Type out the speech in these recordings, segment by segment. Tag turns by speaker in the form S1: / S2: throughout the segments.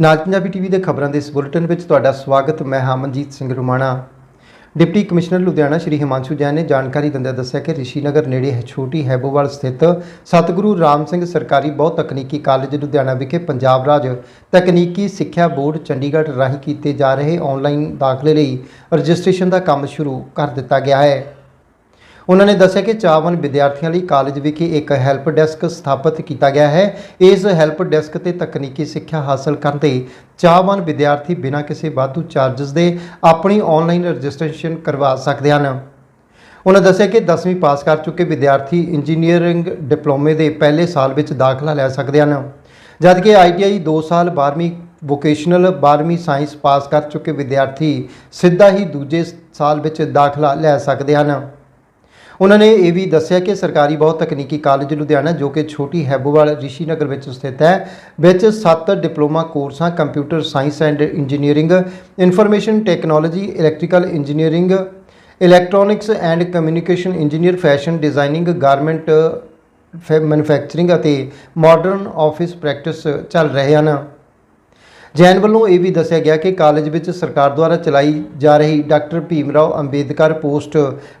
S1: ਨਾਜ Punjabi TV ਦੇ ਖਬਰਾਂ ਦੇ ਇਸ ਬੁਲੇਟਿਨ ਵਿੱਚ ਤੁਹਾਡਾ ਸਵਾਗਤ। ਮੈਂ ਹਾਂ ਸਿੰਘ ਰੁਮਾਣਾ। ਡਿਪਟੀ ਕਮਿਸ਼ਨਰ ਲੁਧਿਆਣਾ ਸ਼੍ਰੀ ਹਿਮਾਂਸ਼ੂ ਜੈਨ ਨੇ ਜਾਣਕਾਰੀ ਦਿੰਦਿਆਂ ਦੱਸਿਆ ਕਿ ਰਿਸ਼ੀਨਗਰ ਨੇੜੇ ਛੋਟੀ ਹੈਬੋਵਾਲ ਸਥਿਤ ਸਤਿਗੁਰੂ ਰਾਮ ਸਿੰਘ ਸਰਕਾਰੀ ਬਹੁ ਤਕਨੀਕੀ ਕਾਲਜ ਲੁਧਿਆਣਾ ਵਿਖੇ ਪੰਜਾਬ ਰਾਜ ਤਕਨੀਕੀ ਸਿੱਖਿਆ ਬੋਰਡ ਚੰਡੀਗੜ੍ਹ ਰਾਹੀਂ ਕੀਤੇ ਜਾ ਰਹੇ ਆਨਲਾਈਨ ਦਾਖਲੇ ਲਈ ਰਜਿਸਟ੍ਰੇਸ਼ਨ ਦਾ ਕੰਮ ਸ਼ੁਰੂ ਕਰ ਦਿੱਤਾ ਗਿਆ ਹੈ। ਉਹਨਾਂ ਨੇ ਦੱਸਿਆ ਕਿ ਚਾਹਵਾਨ ਵਿਦਿਆਰਥੀਆਂ ਲਈ ਕਾਲਜ ਵਿਖੇ ਇੱਕ ਹੈਲਪ ਡੈਸਕ ਸਥਾਪਿਤ ਕੀਤਾ ਗਿਆ ਹੈ। ਇਸ ਹੈਲਪ ਡੈਸਕ ਤੇ ਤਕਨੀਕੀ ਸਿੱਖਿਆ ਹਾਸਲ ਕਰਨ ਤੇ ਚਾਹਵਾਨ ਵਿਦਿਆਰਥੀ ਬਿਨਾਂ ਕਿਸੇ ਵਾਧੂ ਚਾਰजेस ਦੇ ਆਪਣੀ ਆਨਲਾਈਨ ਰਜਿਸਟ੍ਰੇਸ਼ਨ ਕਰਵਾ ਸਕਦੇ ਹਨ। ਉਹਨਾਂ ਦੱਸਿਆ ਕਿ 10ਵੀਂ ਪਾਸ ਕਰ ਚੁੱਕੇ ਵਿਦਿਆਰਥੀ ਇੰਜੀਨੀਅਰਿੰਗ ਡਿਪਲੋਮੇ ਦੇ ਪਹਿਲੇ ਸਾਲ ਵਿੱਚ ਦਾਖਲਾ ਲੈ ਸਕਦੇ ਹਨ। ਜਦਕਿ ਆਈਟੀਆਈ 2 ਸਾਲ 12ਵੀਂ ਵੋਕੇਸ਼ਨਲ 12ਵੀਂ ਸਾਇੰਸ ਪਾਸ ਕਰ ਚੁੱਕੇ ਵਿਦਿਆਰਥੀ ਸਿੱਧਾ ਹੀ ਦੂਜੇ ਸਾਲ ਵਿੱਚ ਦਾਖਲਾ ਲੈ ਸਕਦੇ ਹਨ। ਉਹਨਾਂ ਨੇ ਇਹ ਵੀ ਦੱਸਿਆ ਕਿ ਸਰਕਾਰੀ ਬਹੁ ਤਕਨੀਕੀ ਕਾਲਜ ਲੁਧਿਆਣਾ, ਜੋ ਕਿ ਛੋਟੀ ਹੈਬੋਵਾਲ ਰਿਸ਼ੀ ਨਗਰ ਵਿੱਚ ਸਥਿਤ ਹੈ, ਵਿੱਚ 7 ਡਿਪਲੋਮਾ ਕੋਰਸਾਂ computer science and engineering, information technology, electrical engineering, electronics and communication engineer, fashion designing, garment manufacturing ਅਤੇ ਮਾਡਰਨ ਆਫਿਸ ਪ੍ਰੈਕਟਿਸ ਚੱਲ ਰਹੇ ਹਨ। ਜੈਨ ਵੱਲੋਂ ਇਹ ਵੀ ਦੱਸਿਆ ਗਿਆ ਕਿ ਕਾਲਜ ਵਿੱਚ ਸਰਕਾਰ ਦੁਆਰਾ ਚਲਾਈ ਜਾ ਰਹੀ doctor Bhimrao Ambedkar post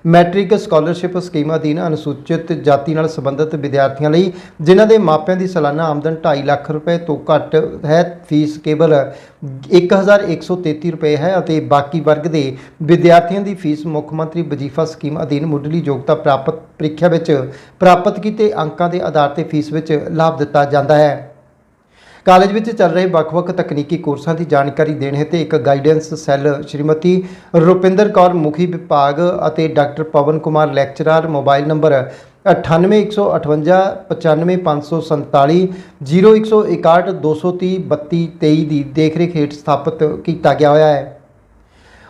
S1: matric scholarship scheme ਅਧੀਨ ਅਨੁਸੂਚਿਤ ਜਾਤੀ ਨਾਲ ਸੰਬੰਧਿਤ ਵਿਦਿਆਰਥੀਆਂ ਲਈ, ਜਿਨ੍ਹਾਂ ਦੇ ਮਾਪਿਆਂ ਦੀ ਸਾਲਾਨਾ ਆਮਦਨ 2.5 ਲੱਖ ਰੁਪਏ ਤੋਂ ਘੱਟ ਹੈ, ਫੀਸ ਕੇਵਲ 1133 ਰੁਪਏ ਹੈ ਅਤੇ ਬਾਕੀ ਵਰਗ ਦੇ ਵਿਦਿਆਰਥੀਆਂ ਦੀ ਫੀਸ ਮੁੱਖ ਮੰਤਰੀ ਵਜ਼ੀਫਾ ਸਕੀਮ ਅਧੀਨ ਮੁੱਢਲੀ ਯੋਗਤਾ ਪ੍ਰਾਪਤ ਪ੍ਰੀਖਿਆ ਵਿੱਚ ਪ੍ਰਾਪਤ ਕੀਤੇ ਅੰਕਾਂ ਦੇ ਆਧਾਰ ਤੇ ਫੀਸ ਵਿੱਚ ਲਾਭ ਦਿੱਤਾ ਜਾਂਦਾ ਹੈ। ਕਾਲਜ ਵਿੱਚ ਚੱਲ ਰਹੇ ਵੱਖ-ਵੱਖ ਤਕਨੀਕੀ ਕੋਰਸਾਂ ਦੀ ਜਾਣਕਾਰੀ ਦੇਣ ਹੈਤੇ ਇੱਕ ਗਾਈਡੈਂਸ ਸੈੱਲ ਸ਼੍ਰੀਮਤੀ ਰੁਪਿੰਦਰ ਕੌਰ ਮੁਖੀ ਵਿਭਾਗ ਅਤੇ doctor Pawan Kumar lecturer mobile number 9815495547 0161232223 ਦੀ ਦੇਖਰੇਖ ਹੇਠ ਸਥਾਪਿਤ ਕੀਤਾ ਗਿਆ ਹੋਇਆ ਹੈ।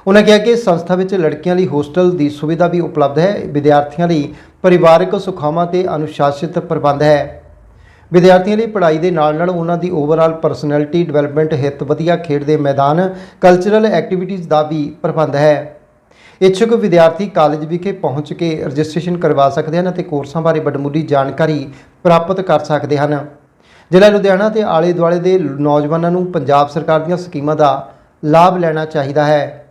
S1: ਉਹਨਾਂ ਕਿਹਾ ਕਿ ਸੰਸਥਾ ਵਿੱਚ ਲੜਕੀਆਂ ਲਈ ਹੋਸਟਲ ਦੀ ਸੁਵਿਧਾ ਵੀ ਉਪਲਬਧ ਹੈ, ਵਿਦਿਆਰਥੀਆਂ ਲਈ ਪਰਿਵਾਰਕ ਸੁਖਾਵਾਂ ਤੇ ਅਨੁਸ਼ਾਸਿਤ ਪ੍ਰਬੰਧ ਹੈ। ਵਿਦਿਆਰਥੀਆਂ ਲਈ ਪੜ੍ਹਾਈ ਦੇ ਨਾਲ-ਨਾਲ ਉਹਨਾਂ ਦੀ ਓਵਰਆਲ ਪਰਸਨੈਲਿਟੀ ਡਿਵੈਲਪਮੈਂਟ ਹਿੱਤ ਵਧੀਆ ਖੇਡ ਦੇ ਮੈਦਾਨ ਕਲਚਰਲ ਐਕਟੀਵਿਟੀਜ਼ ਦਾ ਵੀ ਪ੍ਰਬੰਧ ਹੈ। ਇੱਛੁਕ ਵਿਦਿਆਰਥੀ ਕਾਲਜ ਵਿਖੇ ਪਹੁੰਚ ਕੇ ਰਜਿਸਟ੍ਰੇਸ਼ਨ ਕਰਵਾ ਸਕਦੇ ਹਨ ਅਤੇ ਕੋਰਸਾਂ ਬਾਰੇ ਵੱਡਮੁੱਲੀ ਜਾਣਕਾਰੀ ਪ੍ਰਾਪਤ ਕਰ ਸਕਦੇ ਹਨ। ਜ਼ਿਲ੍ਹਾ ਲੁਧਿਆਣਾ ਤੇ ਆਲੇ ਦੁਆਲੇ ਦੇ ਨੌਜਵਾਨਾਂ ਨੂੰ ਪੰਜਾਬ ਸਰਕਾਰ ਦੀਆਂ ਸਕੀਮਾਂ ਦਾ ਲਾਭ ਲੈਣਾ ਚਾਹੀਦਾ ਹੈ।